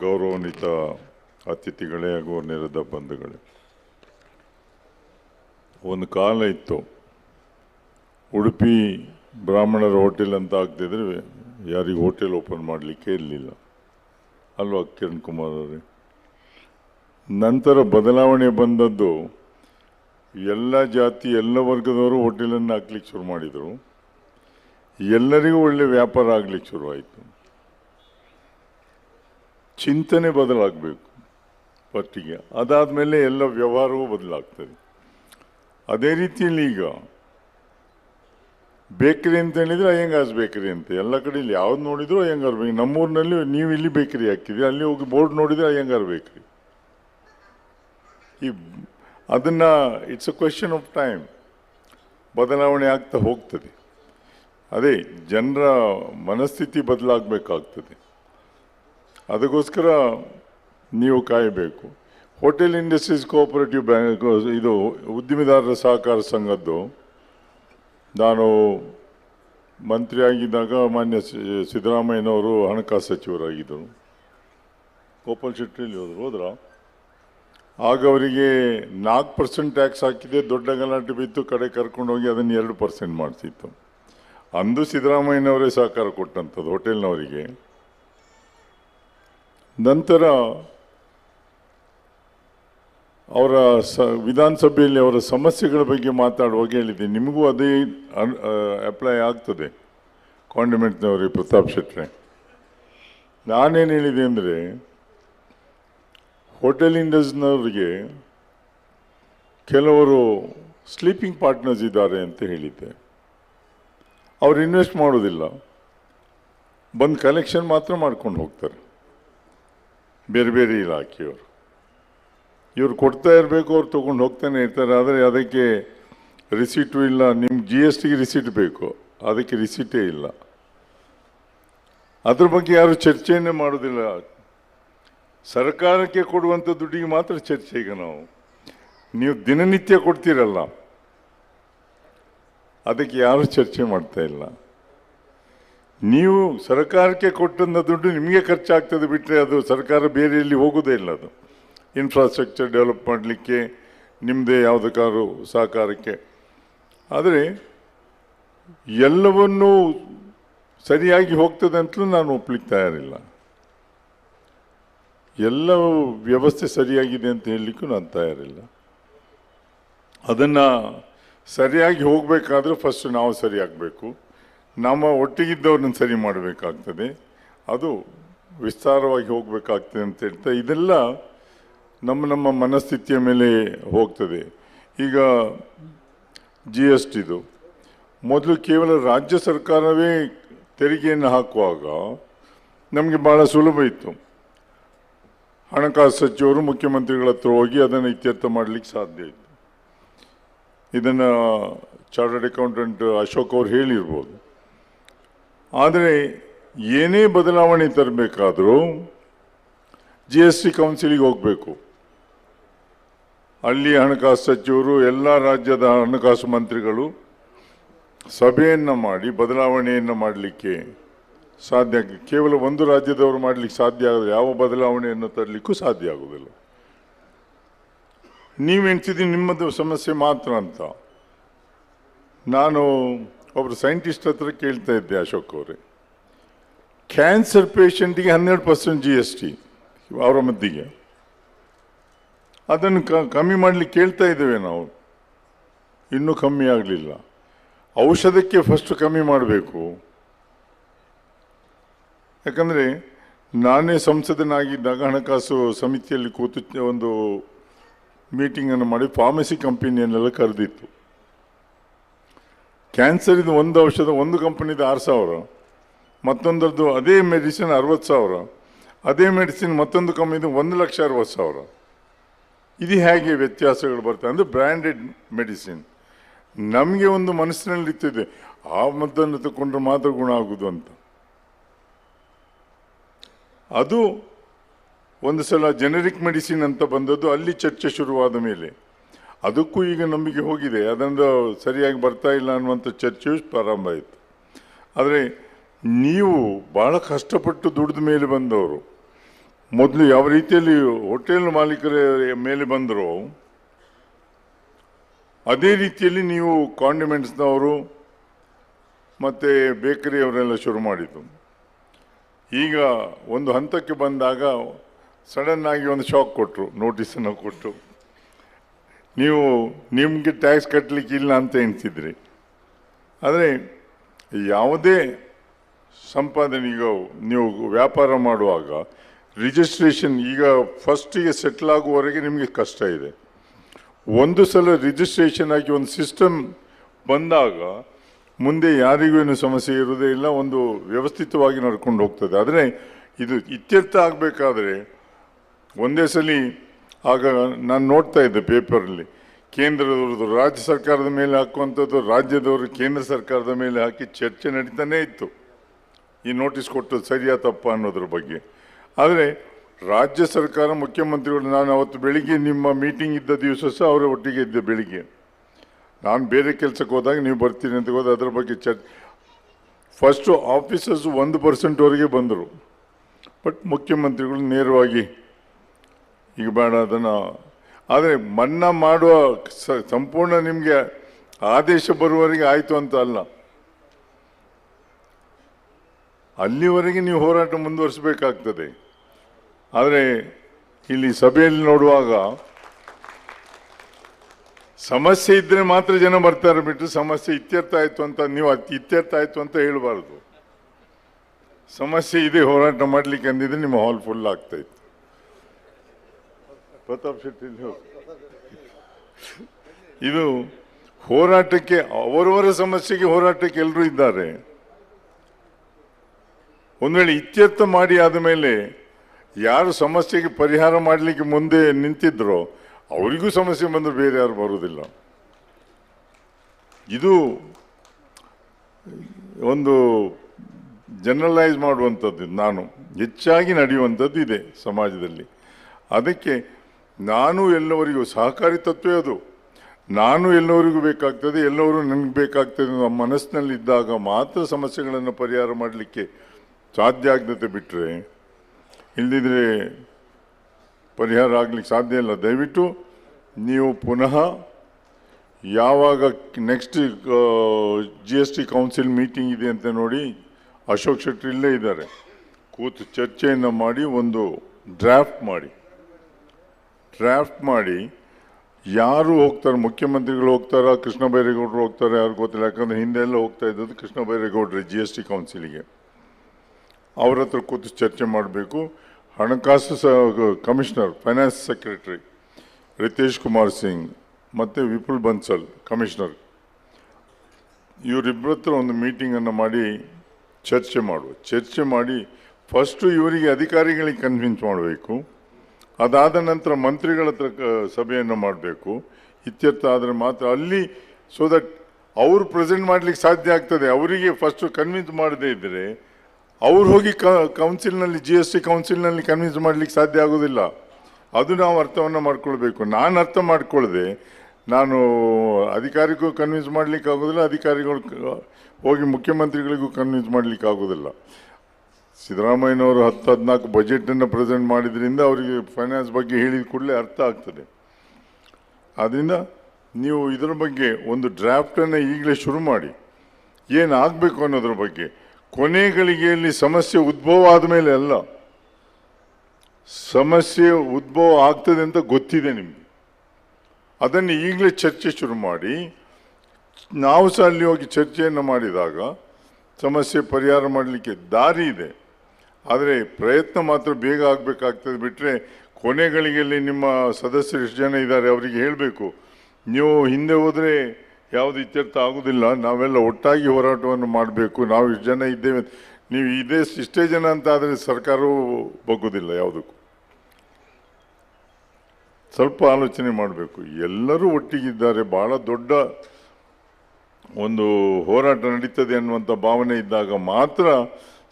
ಗೌರವಾನ್ವಿತ ಅತಿಥಿಗಳೇ ಹಾಗೂ ನೆರೆದ ಬಂಧುಗಳೇ. ಒಂದು ಕಾಲ ಇತ್ತು. ಉಡುಪಿ ಬ್ರಾಹ್ಮಣರ ಹೋಟೆಲ್ ಅಂತ ಆಗ್ತಿದ್ರೆ ಯಾರಿಗೂ ಹೋಟೆಲ್ ಓಪನ್ ಮಾಡಲಿಕ್ಕೆ ಇರಲಿಲ್ಲ. ಅಲ್ವಾ ಕಿರಣ್ ಕುಮಾರ್ ಅವರೇ? ನಂತರ ಬದಲಾವಣೆ ಬಂದದ್ದು ಎಲ್ಲ ಜಾತಿ, ಎಲ್ಲ ವರ್ಗದವರು ಹೋಟೆಲನ್ನು ಹಾಕ್ಲಿಕ್ಕೆ ಶುರು ಮಾಡಿದರು. ಎಲ್ಲರಿಗೂ ಒಳ್ಳೆ ವ್ಯಾಪಾರ ಆಗ್ಲಿಕ್ಕೆ ಶುರುವಾಯಿತು. ಚಿಂತನೆ ಬದಲಾಗಬೇಕು ಫಸ್ಟಿಗೆ ಅದಾದಮೇಲೆ ಎಲ್ಲ ವ್ಯವಹಾರವೂ ಬದಲಾಗ್ತದೆ. ಅದೇ ರೀತಿಯಲ್ಲಿ ಈಗ ಬೇಕರಿ ಅಂತ ಹೇಳಿದ್ರೆ ಅಯ್ಯಂಗಾರ್ಸ್ ಬೇಕರಿ ಅಂತ. ಎಲ್ಲ ಕಡೆ ಇಲ್ಲಿ ಯಾವ್ದು ನೋಡಿದ್ರು ಅಯ್ಯಂಗಾರ್ ಬೇಕರಿ. ನಮ್ಮೂರಿನಲ್ಲಿ ನೀವು ಇಲ್ಲಿ ಬೇಕರಿ ಹಾಕಿದ್ರಿ. ಅಲ್ಲಿ ಹೋಗಿ ಬೋರ್ಡ್ ನೋಡಿದರೆ ಅಯ್ಯಂಗಾರ್ ಬೇಕರಿ. ಈ ಅದನ್ನ it's a question of time ಬದಲಾವಣೆ ಆಗ್ತಾ ಹೋಗ್ತದೆ. ಅದೇ, ಜನರ ಮನಸ್ಥಿತಿ ಬದಲಾಗಬೇಕಾಗ್ತದೆ. ಅದಕ್ಕೋಸ್ಕರ ನೀವು ಕಾಯಬೇಕು. ಹೋಟೆಲ್ ಇಂಡಸ್ಟ್ರೀಸ್ ಕೋಆಪರೇಟಿವ್ ಬ್ಯಾಂಕ್ ಇದು ಉದ್ದಿಮೆದಾರರ ಸಹಕಾರ ಸಂಘದ್ದು. ನಾನು ಮಂತ್ರಿಯಾಗಿದ್ದಾಗ ಮಾನ್ಯ ಸಿದ್ದರಾಮಯ್ಯನವರು ಹಣಕಾಸು ಸಚಿವರಾಗಿದ್ದರು. ಗೋಪಾಲ್ ಶೆಟ್ಟಿಯಲ್ಲಿ ಹೋದ್ರು, ಹೋದ್ರಾ? ಆಗ ಅವರಿಗೆ ನಾಲ್ಕು ಪರ್ಸೆಂಟ್ ಟ್ಯಾಕ್ಸ್ ಹಾಕಿದೆ, ದೊಡ್ಡ ಗಲಾಟೆ ಬಿತ್ತು, ಕಡೆ ಕರ್ಕೊಂಡೋಗಿ ಅದನ್ನು ಎರಡು ಪರ್ಸೆಂಟ್ ಮಾಡಿಸಿತ್ತು ಅಂದು ಸಿದ್ದರಾಮಯ್ಯನವರೇ ಸಹಕಾರ ಕೊಟ್ಟಂಥದ್ದು ಹೋಟೆಲ್ನವರಿಗೆ ನಂತರ ಅವರ ಸ, ವಿಧಾನಸಭೆಯಲ್ಲಿ ಅವರ ಸಮಸ್ಯೆಗಳ ಬಗ್ಗೆ ಮಾತಾಡುವಾಗ ಹೇಳಿದ್ದೆ ನಿಮಗೂ ಅದೇ ಅಪ್ಲೈ ಆಗ್ತದೆ. ಕಾಂಡಿಮೆಂಟ್ನವರಿಗೆ ಪ್ರತಾಪ್ ಶೆಟ್ರೆ. ನಾನೇನು ಹೇಳಿದೆ ಅಂದರೆ ಹೋಟೆಲ್ ಇಂಡಸ್ಟ್ರಿನವ್ರಿಗೆ ಕೆಲವರು ಸ್ಲೀಪಿಂಗ್ ಪಾರ್ಟ್ನರ್ಸ್ ಇದ್ದಾರೆ ಅಂತ ಹೇಳಿದ್ದೆ. ಅವ್ರು ಇನ್ವೆಸ್ಟ್ ಮಾಡೋದಿಲ್ಲ. ಬಂದು ಕಲೆಕ್ಷನ್ ಮಾತ್ರ ಮಾಡ್ಕೊಂಡು ಹೋಗ್ತಾರೆ. ಬೇರೆ ಬೇರೆ ಇಲಾಖೆಯವರು. ಇವರು ಕೊಡ್ತಾ ಇರಬೇಕು, ಅವ್ರು ತೊಗೊಂಡು ಹೋಗ್ತಾನೆ ಇರ್ತಾರೆ. ಆದರೆ ಅದಕ್ಕೆ ರಿಸೀಟು ಇಲ್ಲ. ನಿಮ್ಮ ಜಿ ಎಸ್ ಟಿಗೆ ರಿಸೀಟ್ ಬೇಕು. ಅದಕ್ಕೆ ರಿಸೀಟೇ ಇಲ್ಲ. ಅದ್ರ ಬಗ್ಗೆ ಯಾರು ಚರ್ಚೆಯನ್ನೇ ಮಾಡೋದಿಲ್ಲ. ಸರ್ಕಾರಕ್ಕೆ ಕೊಡುವಂಥ ದುಡ್ಡಿಗೆ ಮಾತ್ರ ಚರ್ಚೆ ಈಗ ನಾವು. ನೀವು ದಿನನಿತ್ಯ ಕೊಡ್ತೀರಲ್ಲ. ಅದಕ್ಕೆ ಯಾರು ಚರ್ಚೆ ಮಾಡ್ತಾ ಇಲ್ಲ. ನೀವು ಸರ್ಕಾರಕ್ಕೆ ಕೊಟ್ಟಂಥ ದುಡ್ಡು ನಿಮಗೆ ಖರ್ಚಾಗ್ತದೆ ಬಿಟ್ಟರೆ ಅದು ಸರ್ಕಾರ ಬೇರೆ ಎಲ್ಲಿ ಹೋಗೋದೇ ಇಲ್ಲ ಅದು. ಇನ್ಫ್ರಾಸ್ಟ್ರಕ್ಚರ್ ಡೆವಲಪ್ ಮಾಡಲಿಕ್ಕೆ ನಿಮ್ಮದೇ ಯಾವುದಕ್ಕಾದ್ರು ಸಹಕಾರಕ್ಕೆ. ಆದರೆ ಎಲ್ಲವನ್ನೂ ಸರಿಯಾಗಿ ಹೋಗ್ತದೆ ಅಂತಲೂ ನಾನು ಒಪ್ಲಿಕ್ಕೆ ತಯಾರಿಲ್ಲ. ಎಲ್ಲ ವ್ಯವಸ್ಥೆ ಸರಿಯಾಗಿದೆ ಅಂತ ಹೇಳಲಿಕ್ಕೂ ನಾನು ತಯಾರಿಲ್ಲ. ಅದನ್ನು ಸರಿಯಾಗಿ ಹೋಗಬೇಕಾದ್ರೆ ಫಸ್ಟ್ ನಾವು ಸರಿಯಾಗಬೇಕು. ನಮ್ಮ ಒಟ್ಟಿಗಿದ್ದವ್ರನ್ನ ಸರಿ ಮಾಡಬೇಕಾಗ್ತದೆ. ಅದು ವಿಸ್ತಾರವಾಗಿ ಹೋಗಬೇಕಾಗ್ತದೆ ಅಂತ ಹೇಳ್ತಾ, ಇದೆಲ್ಲ ನಮ್ಮ ನಮ್ಮ ಮನಸ್ಥಿತಿಯ ಮೇಲೆ ಹೋಗ್ತದೆ. ಈಗ ಜಿ ಎಸ್ ಟಿದು ಮೊದಲು ಕೇವಲ ರಾಜ್ಯ ಸರ್ಕಾರವೇ ತೆರಿಗೆಯನ್ನು ಹಾಕುವಾಗ ನಮಗೆ ಭಾಳ ಸುಲಭ ಇತ್ತು. ಹಣಕಾಸು ಸಚಿವರು, ಮುಖ್ಯಮಂತ್ರಿಗಳ ಹತ್ರ ಹೋಗಿ ಅದನ್ನು ಇತ್ಯರ್ಥ ಮಾಡಲಿಕ್ಕೆ ಸಾಧ್ಯ ಇತ್ತು. ಇದನ್ನು ಚಾರ್ಟರ್ಡ್ ಅಕೌಂಟೆಂಟ್ ಅಶೋಕ್ ಅವ್ರು ಹೇಳಿರ್ಬೋದು. ಆದರೆ ಏನೇ ಬದಲಾವಣೆ ತರಬೇಕಾದರೂ ಜಿ ಎಸ್ ಟಿ ಕೌನ್ಸಿಲಿಗೆ ಹೋಗಬೇಕು. ಅಲ್ಲಿ ಹಣಕಾಸು ಸಚಿವರು, ಎಲ್ಲ ರಾಜ್ಯದ ಹಣಕಾಸು ಮಂತ್ರಿಗಳು ಸಭೆಯನ್ನು ಮಾಡಿ, ಬದಲಾವಣೆಯನ್ನು ಮಾಡಲಿಕ್ಕೆ ಸಾಧ್ಯ ಕೇವಲ ಒಂದು ರಾಜ್ಯದವರು ಮಾಡಲಿಕ್ಕೆ ಸಾಧ್ಯ ಆಗದೆ ಯಾವ ಬದಲಾವಣೆಯನ್ನು ತರಲಿಕ್ಕೂ ಸಾಧ್ಯ ಆಗೋದಿಲ್ಲ. ನೀವೆಣ್ಸಿದ್ದೀನಿ ನಿಮ್ಮದು ಸಮಸ್ಯೆ ಮಾತ್ರ ಅಂತ. ನಾನು ಒಬ್ಬರು ಸೈಂಟಿಸ್ಟ್ ಹತ್ರ ಕೇಳ್ತಾ ಇದ್ದೆ ಅಶೋಕ್ ಅವರೇ. ಕ್ಯಾನ್ಸರ್ ಪೇಷಂಟಿಗೆ ಹನ್ನೆರಡು ಪರ್ಸೆಂಟ್ ಜಿ ಎಸ್ ಟಿ ಅವರ ಮದ್ದಿಗೆ. ಅದನ್ನು ಕಮ್ಮಿ ಮಾಡಲಿಕ್ಕೆ ಕೇಳ್ತಾ ಇದ್ದೇವೆ ನಾವು. ಇನ್ನೂ ಕಮ್ಮಿ ಆಗಲಿಲ್ಲ. ಔಷಧಕ್ಕೆ ಫಸ್ಟ್ ಕಮ್ಮಿ ಮಾಡಬೇಕು. ಯಾಕಂದರೆ ನಾನೇ ಸಂಸದನಾಗಿದ್ದಾಗ ಹಣಕಾಸು ಸಮಿತಿಯಲ್ಲಿ ಕೂತು ಒಂದು ಮೀಟಿಂಗನ್ನು ಮಾಡಿ ಫಾರ್ಮಸಿ ಕಂಪನಿಯನ್ನೆಲ್ಲ ಕರೆದಿತ್ತು. ಕ್ಯಾನ್ಸರ್ ಇದು ಒಂದು ಔಷಧ, ಒಂದು ಕಂಪನಿದು ಆರು ಸಾವಿರ. ಮತ್ತೊಂದರದ್ದು ಅದೇ ಮೆಡಿಸಿನ್ ಅರವತ್ತು ಸಾವಿರ. ಅದೇ ಮೆಡಿಸಿನ್ ಮತ್ತೊಂದು ಕಂಪ್ನಿದು ಒಂದು ಲಕ್ಷ ಅರವತ್ತು ಸಾವಿರ. ಇದು ಹೇಗೆ ವ್ಯತ್ಯಾಸಗಳು ಬರ್ತವೆ ಅಂದರೆ ಬ್ರ್ಯಾಂಡೆಡ್ ಮೆಡಿಸಿನ್ ನಮಗೆ ಒಂದು ಮನಸ್ಸಿನಲ್ಲಿ ಇತ್ತಿದೆ ಆ ಮದ್ದನ್ನು ತಗೊಂಡ್ರೆ ಮಾತ್ರ ಗುಣ ಆಗೋದು ಅಂತ. ಅದು ಒಂದು ಸಲ ಜೆನೆರಿಕ್ ಮೆಡಿಸಿನ್ ಅಂತ ಬಂದದ್ದು, ಅಲ್ಲಿ ಚರ್ಚೆ ಶುರುವಾದ ಮೇಲೆ. ಅದಕ್ಕೂ ಈಗ ನಂಬಿಕೆ ಹೋಗಿದೆ. ಅದೊಂದು ಸರಿಯಾಗಿ ಬರ್ತಾ ಇಲ್ಲ ಅನ್ನುವಂಥ ಚರ್ಚೆಯು ಪ್ರಾರಂಭ ಆಯಿತು. ಆದರೆ ನೀವು ಭಾಳ ಕಷ್ಟಪಟ್ಟು ದುಡಿದ ಮೇಲೆ ಬಂದವರು. ಮೊದಲು ಯಾವ ರೀತಿಯಲ್ಲಿ ಹೋಟೆಲ್ ಮಾಲೀಕರ ಮೇಲೆ ಬಂದರು, ಅದೇ ರೀತಿಯಲ್ಲಿ ನೀವು ಕಾಂಡಿಮೆಂಟ್ಸ್ನವರು ಮತ್ತು ಬೇಕರಿಯವರೆಲ್ಲ ಶುರು ಮಾಡಿದ್ದು. ಈಗ ಒಂದು ಹಂತಕ್ಕೆ ಬಂದಾಗ ಸಡನ್ನಾಗಿ ಒಂದು ಶಾಕ್ ಕೊಟ್ಟರು ನೋಟಿಸನ್ನು ಕೊಟ್ಟು. ನೀವು ನಿಮಗೆ ಟ್ಯಾಕ್ಸ್ ಕಟ್ಟಲಿಕ್ಕೆ ಇಲ್ಲ ಅಂತ ಎಣಿಸಿದ್ರಿ. ಆದರೆ ಯಾವುದೇ ಸಂಪಾದನೆಗೂ ನೀವು ವ್ಯಾಪಾರ ಮಾಡುವಾಗ ರಿಜಿಸ್ಟ್ರೇಷನ್ ಈಗ ಫಸ್ಟಿಗೆ ಸೆಟ್ಲ್ ಆಗುವವರೆಗೆ ನಿಮಗೆ ಕಷ್ಟ ಇದೆ. ಒಂದು ಸಲ ರಿಜಿಸ್ಟ್ರೇಷನ್ ಆಗಿ ಒಂದು ಸಿಸ್ಟಮ್ ಬಂದಾಗ ಮುಂದೆ ಯಾರಿಗೂ ಏನು ಸಮಸ್ಯೆ ಇರುವುದೇ ಇಲ್ಲ, ಒಂದು ವ್ಯವಸ್ಥಿತವಾಗಿ ನಡ್ಕೊಂಡು ಹೋಗ್ತದೆ. ಆದರೆ ಇದು ಇತ್ಯರ್ಥ ಆಗಬೇಕಾದ್ರೆ ಒಂದೇ ಸಲ ಆಗ ನಾನು ನೋಡ್ತಾ ಇದ್ದೆ ಪೇಪರಲ್ಲಿ, ಕೇಂದ್ರದವ್ರದ್ದು ರಾಜ್ಯ ಸರ್ಕಾರದ ಮೇಲೆ ಹಾಕುವಂಥದ್ದು, ರಾಜ್ಯದವರು ಕೇಂದ್ರ ಸರ್ಕಾರದ ಮೇಲೆ ಹಾಕಿ ಚರ್ಚೆ ನಡೀತಾನೇ ಇತ್ತು. ಈ ನೋಟಿಸ್ ಕೊಟ್ಟು ಸರಿಯಾ ತಪ್ಪ ಅನ್ನೋದ್ರ ಬಗ್ಗೆ. ಆದರೆ ರಾಜ್ಯ ಸರ್ಕಾರ, ಮುಖ್ಯಮಂತ್ರಿಗಳು, ನಾನು ಅವತ್ತು ಬೆಳಿಗ್ಗೆ ನಿಮ್ಮ ಮೀಟಿಂಗ್ ಇದ್ದ ದಿವಸ ಸಹ ಅವರ ಒಟ್ಟಿಗೆ ಇದ್ದೆ ಬೆಳಿಗ್ಗೆ. ನಾನು ಬೇರೆ ಕೆಲಸಕ್ಕೆ ಹೋದಾಗ ನೀವು ಬರ್ತೀನಿ ಅಂತ ಹೋದ ಅದರ ಬಗ್ಗೆ ಚರ್ಚೆ. ಫಸ್ಟು ಆಫೀಸರ್ಸ್ ಒಂದು ಪರ್ಸೆಂಟ್ವರೆಗೆ ಬಂದರು. ಬಟ್ ಮುಖ್ಯಮಂತ್ರಿಗಳು ನೇರವಾಗಿ ಈಗ ಬೇಡ ಅದನ್ನು. ಆದರೆ ಮನ್ನಾ ಮಾಡುವ ಸಂಪೂರ್ಣ ನಿಮಗೆ ಆದೇಶ ಬರುವವರೆಗೆ ಆಯಿತು ಅಂತ ಅಲ್ಲ. ಅಲ್ಲಿವರೆಗೆ ನೀವು ಹೋರಾಟ ಮುಂದುವರಿಸಬೇಕಾಗ್ತದೆ. ಆದರೆ ಇಲ್ಲಿ ಸಭೆಯಲ್ಲಿ ನೋಡುವಾಗ ಸಮಸ್ಯೆ ಇದ್ರೆ ಮಾತ್ರ ಜನ ಬರ್ತಾರೆ ಬಿಟ್ಟು ಸಮಸ್ಯೆ ಇತ್ಯರ್ಥ ಆಯಿತು ಅಂತ ನೀವು ಇತ್ಯರ್ಥ ಆಯಿತು ಅಂತ ಹೇಳಬಾರ್ದು. ಸಮಸ್ಯೆ ಇದೆ ಹೋರಾಟ ಮಾಡ್ಲಿಕ್ಕೆ ಅಂದಿದ್ರೆ ನಿಮ್ಮ ಹಾಲ್ ಫುಲ್ ಆಗ್ತಾ ಇತ್ತು. ಪ್ರತಾಪ್ ಶೆಟ್ಟಿ ಇದು ಹೋರಾಟಕ್ಕೆ, ಅವರವರ ಸಮಸ್ಯೆಗೆ ಹೋರಾಟಕ್ಕೆ ಎಲ್ಲರೂ ಇದ್ದಾರೆ. ಒಂದು ವೇಳೆ ಇತ್ಯರ್ಥ ಮಾಡಿ ಆದ ಮೇಲೆ ಯಾರು ಸಮಸ್ಯೆಗೆ ಪರಿಹಾರ ಮಾಡಲಿಕ್ಕೆ ಮುಂದೆ ನಿಂತಿದ್ರೋ, ಅವರಿಗೂ ಸಮಸ್ಯೆ ಬಂದರೆ ಬೇರೆ ಯಾರು ಬರುವುದಿಲ್ಲ. ಇದು ಒಂದು ಜನರಲೈಸ್ ಮಾಡುವಂಥದ್ದು, ನಾನು ಹೆಚ್ಚಾಗಿ ನಡೆಯುವಂಥದ್ದು ಇದೆ ಸಮಾಜದಲ್ಲಿ. ಅದಕ್ಕೆ ನಾನು ಎಲ್ಲವರಿಗೂ ಸಹಕಾರಿ ತತ್ವ ಅದು. ನಾನು ಎಲ್ಲವರಿಗೂ ಬೇಕಾಗ್ತದೆ, ಎಲ್ಲವರು ನನಗೆ ಬೇಕಾಗ್ತದೆ ನಮ್ಮ ಮನಸ್ಸಿನಲ್ಲಿದ್ದಾಗ ಮಾತ್ರ ಸಮಸ್ಯೆಗಳನ್ನು ಪರಿಹಾರ ಮಾಡಲಿಕ್ಕೆ ಸಾಧ್ಯ ಆಗ್ತದೆ ಬಿಟ್ಟರೆ ಇಲ್ಲದಿದ್ದರೆ ಪರಿಹಾರ ಆಗಲಿಕ್ಕೆ ಸಾಧ್ಯ ಇಲ್ಲ. ದಯವಿಟ್ಟು ನೀವು ಪುನಃ ಯಾವಾಗ next G S T council meeting ಇದೆ ಅಂತ ನೋಡಿ, ಅಶೋಕ್ ಶೆಟ್ಟಿ ಇಲ್ಲೇ ಇದ್ದಾರೆ. ಕೂತು ಚರ್ಚೆಯನ್ನು ಮಾಡಿ, ಒಂದು ಡ್ರಾಫ್ಟ್ ಮಾಡಿ. ಡ್ರಾಫ್ಟ್ ಮಾಡಿ ಯಾರು ಹೋಗ್ತಾರೆ, ಮುಖ್ಯಮಂತ್ರಿಗಳು ಹೋಗ್ತಾರಾ, ಕೃಷ್ಣ ಬೈರೇಗೌಡರು ಹೋಗ್ತಾರೆ ಯಾರು ಗೊತ್ತಿಲ್ಲ. ಯಾಕಂದ್ರೆ ಹಿಂದೆ ಎಲ್ಲ ಹೋಗ್ತಾ ಇದ್ದದ್ದು ಕೃಷ್ಣ ಬೈರೇಗೌಡರು ಜಿ ಎಸ್ ಟಿ ಕೌನ್ಸಿಲಿಗೆ ಅವ್ರ ಹತ್ರ ಕೂತು ಚರ್ಚೆ ಮಾಡಬೇಕು. ಹಣಕಾಸು ಸ commissioner finance secretary Ritesh Kumar Singh ಮತ್ತು ವಿಪುಲ್ ಬನ್ಸಲ್ ಕಮಿಷನರ್ ಇವರಿಬ್ಬರ ಹತ್ರ ಒಂದು ಮೀಟಿಂಗನ್ನು ಮಾಡಿ ಚರ್ಚೆ ಮಾಡುವ. ಚರ್ಚೆ ಮಾಡಿ ಫಸ್ಟು ಇವರಿಗೆ ಅಧಿಕಾರಿಗಳಿಗೆ ಕನ್ವಿನ್ಸ್ ಮಾಡಬೇಕು. ಅದಾದ ನಂತರ ಮಂತ್ರಿಗಳ ಹತ್ರ ಕ- ಸಭೆಯನ್ನು ಮಾಡಬೇಕು. ಇತ್ಯರ್ಥ ಆದರೆ ಮಾತ್ರ ಅಲ್ಲಿ ಸೊ ದಟ್ ಅವರು ಪ್ರೆಸೆಂಟ್ ಮಾಡಲಿಕ್ಕೆ ಸಾಧ್ಯ ಆಗ್ತದೆ. ಅವರಿಗೆ ಫಸ್ಟ್ ಕನ್ವಿನ್ಸ್ ಮಾಡದೇ ಇದ್ದರೆ ಅವ್ರು ಹೋಗಿ ಕೌನ್ಸಿಲ್ನಲ್ಲಿ ಜಿ ಎಸ್ ಟಿ ಕೌನ್ಸಿಲ್ನಲ್ಲಿ ಕನ್ವಿನ್ಸ್ ಮಾಡಲಿಕ್ಕೆ ಸಾಧ್ಯ ಆಗೋದಿಲ್ಲ. ಅದು ನಾವು ಅರ್ಥವನ್ನು ಮಾಡ್ಕೊಳ್ಬೇಕು. ನಾನು ಅರ್ಥ ಮಾಡಿಕೊಳ್ಳದೆ ನಾನು ಅಧಿಕಾರಿಗೂ ಕನ್ವಿನ್ಸ್ ಮಾಡಲಿಕ್ಕೆ ಆಗೋದಿಲ್ಲ, ಅಧಿಕಾರಿಗಳು ಹೋಗಿ ಮುಖ್ಯಮಂತ್ರಿಗಳಿಗೂ ಕನ್ವಿನ್ಸ್ ಮಾಡಲಿಕ್ಕೆ ಆಗೋದಿಲ್ಲ. ಸಿದ್ದರಾಮಯ್ಯನವರು ಹತ್ತು ಹದಿನಾಲ್ಕು ಬಜೆಟನ್ನು ಪ್ರೆಸೆಂಟ್ ಮಾಡಿದ್ರಿಂದ ಅವರಿಗೆ ಫೈನಾನ್ಸ್ ಬಗ್ಗೆ ಹೇಳಿದ ಕೂಡಲೇ ಅರ್ಥ ಆಗ್ತದೆ. ಆದ್ದರಿಂದ ನೀವು ಇದರ ಬಗ್ಗೆ ಒಂದು ಡ್ರಾಫ್ಟನ್ನು ಈಗಲೇ ಶುರು ಮಾಡಿ. ಏನಾಗಬೇಕು ಅನ್ನೋದ್ರ ಬಗ್ಗೆ. ಕೊನೆ ಗಳಿಗೆಯಲ್ಲಿ ಸಮಸ್ಯೆ ಉದ್ಭವ ಆದಮೇಲೆ ಅಲ್ಲ. ಸಮಸ್ಯೆ ಉದ್ಭವ ಆಗ್ತದೆ ಅಂತ ಗೊತ್ತಿದೆ ನಿಮಗೆ. ಅದನ್ನು ಈಗಲೇ ಚರ್ಚೆ ಶುರು ಮಾಡಿ. ನಾವು ಸಹ ಅಲ್ಲಿ ಹೋಗಿ ಚರ್ಚೆಯನ್ನು ಮಾಡಿದಾಗ ಸಮಸ್ಯೆ ಪರಿಹಾರ ಮಾಡಲಿಕ್ಕೆ ದಾರಿ ಇದೆ. ಆದರೆ ಪ್ರಯತ್ನ ಮಾತ್ರ ಬೇಗ ಆಗಬೇಕಾಗ್ತದೆ ಬಿಟ್ಟರೆ ಕೊನೆಗಳಿಗೆಯಲ್ಲಿ ನಿಮ್ಮ ಸದಸ್ಯರು ಎಷ್ಟು ಜನ ಇದ್ದಾರೆ ಅವರಿಗೆ ಹೇಳಬೇಕು. ನೀವು ಹಿಂದೆ ಹೋದರೆ ಯಾವುದು ಇತ್ಯರ್ಥ ಆಗೋದಿಲ್ಲ. ನಾವೆಲ್ಲ ಒಟ್ಟಾಗಿ ಹೋರಾಟವನ್ನು ಮಾಡಬೇಕು. ನಾವು ಇಷ್ಟು ಜನ ಇದ್ದೇವೆ ನೀವು ಇದೇ ಇಷ್ಟೇ ಜನ ಅಂತ ಆದರೆ ಸರ್ಕಾರವು ಬಗ್ಗೋದಿಲ್ಲ ಯಾವುದಕ್ಕೂ. ಸ್ವಲ್ಪ ಆಲೋಚನೆ ಮಾಡಬೇಕು. ಎಲ್ಲರೂ ಒಟ್ಟಿಗಿದ್ದಾರೆ. ಭಾಳ ದೊಡ್ಡ ಒಂದು ಹೋರಾಟ ನಡೀತದೆ ಅನ್ನುವಂಥ ಭಾವನೆ ಇದ್ದಾಗ ಮಾತ್ರ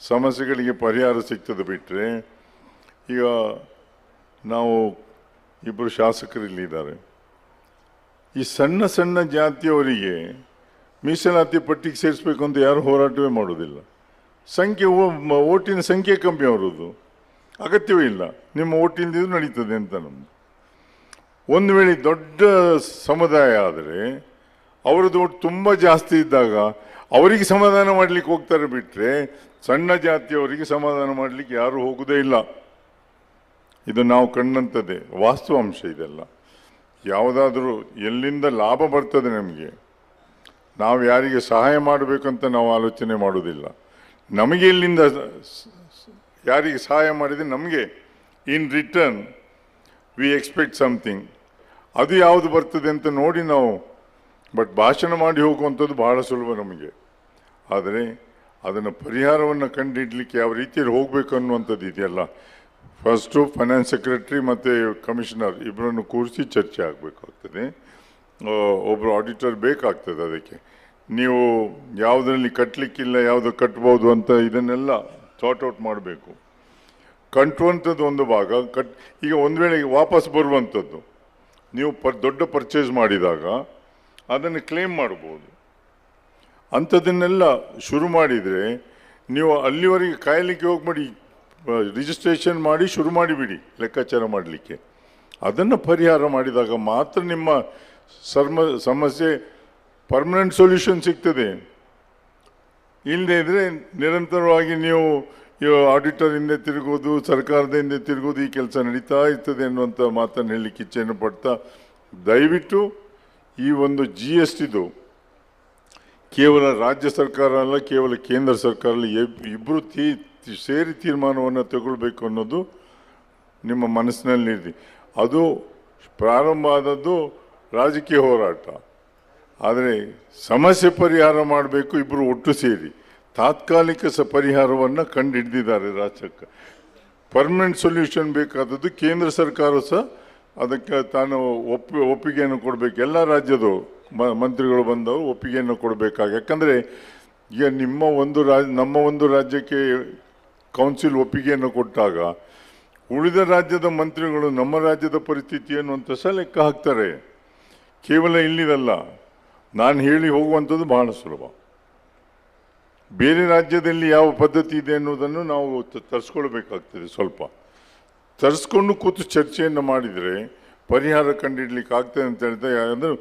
ಸಮಸ್ಯೆಗಳಿಗೆ ಪರಿಹಾರ ಸಿಗ್ತದೆ ಬಿಟ್ಟರೆ ಈಗ ನಾವು ಇಬ್ಬರು ಶಾಸಕರು ಇಲ್ಲಿದ್ದಾರೆ ಈ ಸಣ್ಣ ಸಣ್ಣ ಜಾತಿಯವರಿಗೆ ಮೀಸಲಾತಿ ಪಟ್ಟಿಗೆ ಸೇರಿಸಬೇಕು ಅಂತ ಯಾರು ಹೋರಾಟವೇ ಮಾಡೋದಿಲ್ಲ ಸಂಖ್ಯೆ ಓಟಿನ ಸಂಖ್ಯೆ ಕಮ್ಮಿ ಅವರದ್ದು. ಅಗತ್ಯವೇ ಇಲ್ಲ. ನಿಮ್ಮ ಓಟಿಂದ ನಡೀತದೆ ಅಂತ ನಮ್ಮದು ಒಂದು ವೇಳೆ ದೊಡ್ಡ ಸಮುದಾಯ ಆದರೆ, ಅವರದ್ದು ಓಟ್ ತುಂಬ ಜಾಸ್ತಿ ಇದ್ದಾಗ ಅವರಿಗೆ ಸಮಾಧಾನ ಮಾಡಲಿಕ್ಕೆ ಹೋಗ್ತಾರೆ ಬಿಟ್ಟರೆ ಸಣ್ಣ ಜಾತಿಯವರಿಗೆ ಸಮಾಧಾನ ಮಾಡಲಿಕ್ಕೆ ಯಾರು ಹೋಗುವುದೇ ಇಲ್ಲ. ಇದು ನಾವು ಕಂಡಂಥದ್ದೇ, ವಾಸ್ತವಾಂಶ ಇದೆಲ್ಲ. ಯಾವುದಾದ್ರೂ ಎಲ್ಲಿಂದ ಲಾಭ ಬರ್ತದೆ ನಮಗೆ? ನಾವು ಯಾರಿಗೆ ಸಹಾಯ ಮಾಡಬೇಕಂತ ನಾವು ಆಲೋಚನೆ ಮಾಡೋದಿಲ್ಲ ನಮಗೆ ಎಲ್ಲಿಂದ ಯಾರಿಗೆ ಸಹಾಯ ಮಾಡಿದರೆ ನಮಗೆ in return we expect something. ಅದು ಯಾವುದು ಬರ್ತದೆ ಅಂತ ನೋಡಿ ನಾವು ಬಟ್ ಭಾಷಣ ಮಾಡಿ ಹೋಗುವಂಥದ್ದು ಬಹಳ ಸುಲಭ ನಮಗೆ. ಆದರೆ ಅದನ್ನು ಪರಿಹಾರವನ್ನು ಕಂಡುಹಿಡಲಿಕ್ಕೆ ಯಾವ ರೀತಿಯಲ್ಲಿ ಹೋಗಬೇಕು ಅನ್ನುವಂಥದ್ದು ಇದೆಯಲ್ಲ. ಫಸ್ಟು ಫೈನಾನ್ಸ್ ಸೆಕ್ರೆಟ್ರಿ ಮತ್ತು ಕಮಿಷನರ್ ಇಬ್ಬರನ್ನು ಕೂರಿಸಿ ಚರ್ಚೆ ಆಗಬೇಕಾಗ್ತದೆ. ಒಬ್ಬರು ಆಡಿಟರ್ ಬೇಕಾಗ್ತದೆ ಅದಕ್ಕೆ. ನೀವು ಯಾವುದರಲ್ಲಿ ಕಟ್ಟಲಿಕ್ಕಿಲ್ಲ ಯಾವುದು ಕಟ್ಬೋದು ಅಂತ ಇದನ್ನೆಲ್ಲ ಸಾರ್ಟ್ ಔಟ್ ಮಾಡಬೇಕು. ಕಟ್ಟುವಂಥದ್ದು ಒಂದು ಭಾಗ, ಕಟ್, ಈಗ ಒಂದು ವೇಳೆ ವಾಪಸ್ ಬರುವಂಥದ್ದು. ನೀವು ಪರ್, ದೊಡ್ಡ ಪರ್ಚೇಸ್ ಮಾಡಿದಾಗ ಅದನ್ನು ಕ್ಲೇಮ್ ಮಾಡ್ಬೋದು. ಅಂಥದನ್ನೆಲ್ಲ ಶುರು ಮಾಡಿದರೆ ನೀವು ಅಲ್ಲಿವರೆಗೆ ಕಾಯಲಿಕ್ಕೆ ಹೋಗ್ಬೇಡಿ ರಿಜಿಸ್ಟ್ರೇಷನ್ ಮಾಡಿ ಶುರು ಮಾಡಿಬಿಡಿ ಲೆಕ್ಕಾಚಾರ ಮಾಡಲಿಕ್ಕೆ. ಅದನ್ನು ಪರಿಹಾರ ಮಾಡಿದಾಗ ಮಾತ್ರ ನಿಮ್ಮ ಸರ್ಮ, ಸಮಸ್ಯೆ ಪರ್ಮನೆಂಟ್ ಸೊಲ್ಯೂಷನ್ ಸಿಗ್ತದೆ. ಇಲ್ಲದೇ ಇದ್ದರೆ ನಿರಂತರವಾಗಿ ನೀವು ಆಡಿಟರ್ ಹಿಂದೆ ತಿರುಗೋದು ಸರ್ಕಾರದ ಹಿಂದೆ ತಿರುಗೋದು ಈ ಕೆಲಸ ನಡೀತಾ ಇರ್ತದೆ ಅನ್ನುವಂಥ ಮಾತನ್ನು ಹೇಳಲಿಕ್ಕೆ ಇಚ್ಛೆಯನ್ನು ಪಡ್ತಾ ದಯವಿಟ್ಟು ಈ ಒಂದು ಜಿ ಎಸ್ ಟಿದು ಕೇವಲ ರಾಜ್ಯ ಸರ್ಕಾರ ಅಲ್ಲ, ಕೇವಲ ಕೇಂದ್ರ ಸರ್ಕಾರ ಅಲ್ಲ ಇಬ್ಬರು ತೀ ಸೇರಿ ತೀರ್ಮಾನವನ್ನು ತಗೊಳ್ಬೇಕು ಅನ್ನೋದು ನಿಮ್ಮ ಮನಸ್ಸಿನಲ್ಲಿದೆ ಅದು ಪ್ರಾರಂಭ ಆದದ್ದು ರಾಜಕೀಯ ಹೋರಾಟ. ಆದರೆ ಸಮಸ್ಯೆ ಪರಿಹಾರ ಮಾಡಬೇಕು ಇಬ್ಬರು ಒಟ್ಟು ಸೇರಿ. ತಾತ್ಕಾಲಿಕ ಸ ಪರಿಹಾರವನ್ನು ಕಂಡು ಹಿಡಿದಿದ್ದಾರೆ ರಾಜ್ಯಕ್ಕೆ ಪರ್ಮನೆಂಟ್ ಸೊಲ್ಯೂಷನ್ ಬೇಕಾದದ್ದು ಕೇಂದ್ರ ಸರ್ಕಾರ ಸಹ ಅದಕ್ಕೆ ತಾನು ಒಪ್ಪಿ, ಒಪ್ಪಿಗೆಯನ್ನು ಕೊಡಬೇಕು. ಎಲ್ಲ ರಾಜ್ಯದ ಮಂತ್ರಿಗಳು ಬಂದವರು ಒಪ್ಪಿಗೆಯನ್ನು ಕೊಡಬೇಕಾಗ. ಯಾಕಂದರೆ ಈಗ ನಿಮ್ಮ ಒಂದು ರಾಜ್, ನಮ್ಮ ಒಂದು ರಾಜ್ಯಕ್ಕೆ ಕೌನ್ಸಿಲ್ ಒಪ್ಪಿಗೆಯನ್ನು ಕೊಟ್ಟಾಗ ಉಳಿದ ರಾಜ್ಯದ ಮಂತ್ರಿಗಳು ನಮ್ಮ ರಾಜ್ಯದ ಪರಿಸ್ಥಿತಿ ಅಂತ ಸಹ ಲೆಕ್ಕ ಹಾಕ್ತಾರೆ. ಕೇವಲ ಇಲ್ಲಿದಲ್ಲ ನಾನು ಹೇಳಿ ಹೋಗುವಂಥದ್ದು ಬಹಳ ಸುಲಭ. ಬೇರೆ ರಾಜ್ಯದಲ್ಲಿ ಯಾವ ಪದ್ಧತಿ ಇದೆ ಅನ್ನೋದನ್ನು ನಾವು ತರಿಸ್ಕೊಳ್ಬೇಕಾಗ್ತದೆ ಸ್ವಲ್ಪ. ತರಿಸ್ಕೊಂಡು ಕೂತು ಚರ್ಚೆಯನ್ನು ಮಾಡಿದರೆ ಪರಿಹಾರ ಕಂಡುಹಿಡ್ಲಿಕ್ಕೆ ಆಗ್ತದೆ ಅಂತ ಹೇಳ್ತಾ, ಅಂದರೆ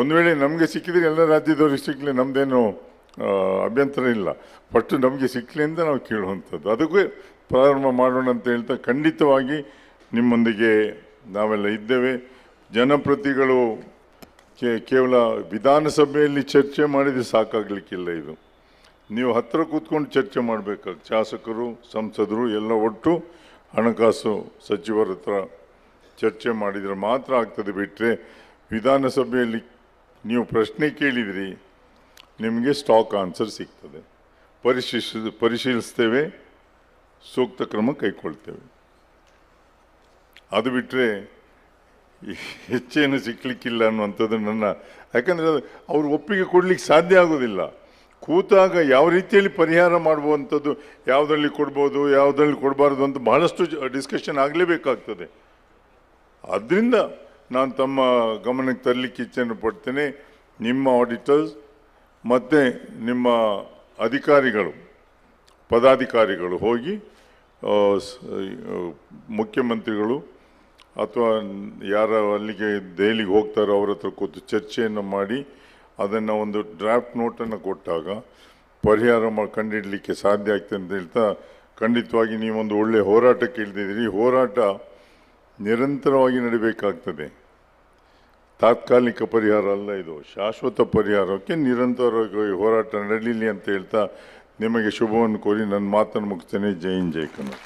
ಒಂದು ವೇಳೆ ನಮಗೆ ಸಿಕ್ಕಿದರೆ ಎಲ್ಲ ರಾಜ್ಯದವ್ರಿಗೆ ಸಿಕ್ಕಲಿ ನಮ್ಮದೇನು ಅಭ್ಯಂತರ ಇಲ್ಲ. ಪಟ್ಟು ನಮಗೆ ಸಿಕ್ಕಲಿ ಅಂತ ನಾವು ಕೇಳುವಂಥದ್ದು. ಅದಕ್ಕೂ ಪ್ರಾರಂಭ ಮಾಡೋಣ ಅಂತ ಹೇಳ್ತಾ ಖಂಡಿತವಾಗಿ ನಿಮ್ಮೊಂದಿಗೆ ನಾವೆಲ್ಲ ಇದ್ದೇವೆ. ಜನಪ್ರತಿಗಳು ಕೇವಲ ವಿಧಾನಸಭೆಯಲ್ಲಿ ಚರ್ಚೆ ಮಾಡಿದರೆ ಸಾಕಾಗಲಿಕ್ಕಿಲ್ಲ ಇದು. ನೀವು ಹತ್ತಿರ ಕೂತ್ಕೊಂಡು ಚರ್ಚೆ ಮಾಡಬೇಕಾಗ ಶಾಸಕರು, ಸಂಸದರು ಎಲ್ಲ ಒಟ್ಟು ಹಣಕಾಸು ಸಚಿವರ ಹತ್ರ ಚರ್ಚೆ ಮಾಡಿದರೆ ಮಾತ್ರ ಆಗ್ತದೆ ಬಿಟ್ಟರೆ ವಿಧಾನಸಭೆಯಲ್ಲಿ ನೀವು ಪ್ರಶ್ನೆ ಕೇಳಿದಿರಿ, ನಿಮಗೆ ಸ್ಟಾಕ್ ಆನ್ಸರ್ ಸಿಗ್ತದೆ. ಪರಿಶೀಲಿಸ, ಪರಿಶೀಲಿಸ್ತೇವೆ, ಸೂಕ್ತ ಕ್ರಮ ಕೈಗೊಳ್ತೇವೆ. ಅದು ಬಿಟ್ಟರೆ ಹೆಚ್ಚೇನು ಸಿಕ್ಕಲಿಕ್ಕಿಲ್ಲ ಅನ್ನುವಂಥದ್ದು ನನ್ನ, ಯಾಕಂದರೆ ಅವರು ಅವ್ರು ಒಪ್ಪಿಗೆ ಕೊಡಲಿಕ್ಕೆ ಸಾಧ್ಯ ಆಗೋದಿಲ್ಲ. ಕೂತಾಗ ಯಾವ ರೀತಿಯಲ್ಲಿ ಪರಿಹಾರ ಮಾಡುವಂಥದ್ದು, ಯಾವುದರಲ್ಲಿ ಕೊಡ್ಬೋದು, ಯಾವುದರಲ್ಲಿ ಕೊಡಬಾರ್ದು ಅಂತ ಬಹಳಷ್ಟು ಡಿಸ್ಕಷನ್ ಆಗಲೇಬೇಕಾಗ್ತದೆ. ಅದರಿಂದ ನಾನು ತಮ್ಮ ಗಮನಕ್ಕೆ ತರಲಿಕ್ಕೆ ಇಚ್ಛೆಯನ್ನು ಪಡ್ತೇನೆ. ನಿಮ್ಮ ಆಡಿಟರ್ಸ್ ಮತ್ತು ನಿಮ್ಮ ಅಧಿಕಾರಿಗಳು, ಪದಾಧಿಕಾರಿಗಳು ಹೋಗಿ ಮುಖ್ಯಮಂತ್ರಿಗಳು ಅಥವಾ ಯಾರ ಅಲ್ಲಿಗೆ ದೆಹಲಿಗೆ ಹೋಗ್ತಾರೋ ಅವ್ರ ಹತ್ರ ಕೂತು ಚರ್ಚೆಯನ್ನು ಮಾಡಿ ಅದನ್ನು ಒಂದು ಡ್ರಾಫ್ಟ್ ನೋಟನ್ನು ಕೊಟ್ಟಾಗ ಪರಿಹಾರ ಮಾಡಿ ಕಂಡುಹಿಡಲಿಕ್ಕೆ ಸಾಧ್ಯ ಆಗ್ತದೆ ಅಂತ ಹೇಳ್ತಾ, ಖಂಡಿತವಾಗಿ ನೀವೊಂದು ಒಳ್ಳೆಯ ಹೋರಾಟಕ್ಕೆ ಈ ಹೋರಾಟ ನಿರಂತರವಾಗಿ ನಡಿಬೇಕಾಗ್ತದೆ. ತಾತ್ಕಾಲಿಕ ಪರಿಹಾರ ಅಲ್ಲ ಇದು. ಶಾಶ್ವತ ಪರಿಹಾರಕ್ಕೆ ನಿರಂತರವಾಗಿ ಹೋರಾಟ ನಡೀಲಿ ಅಂತ ಹೇಳ್ತಾ, ನಿಮಗೆ ಶುಭವನ್ನು ಕೋರಿ ನನ್ನ ಮಾತನ್ನು ಮುಗಿಸ್ತೇನೆ. ಜೈ ಹಿಂದ್, ಜೈ ಕನ್ನಡ.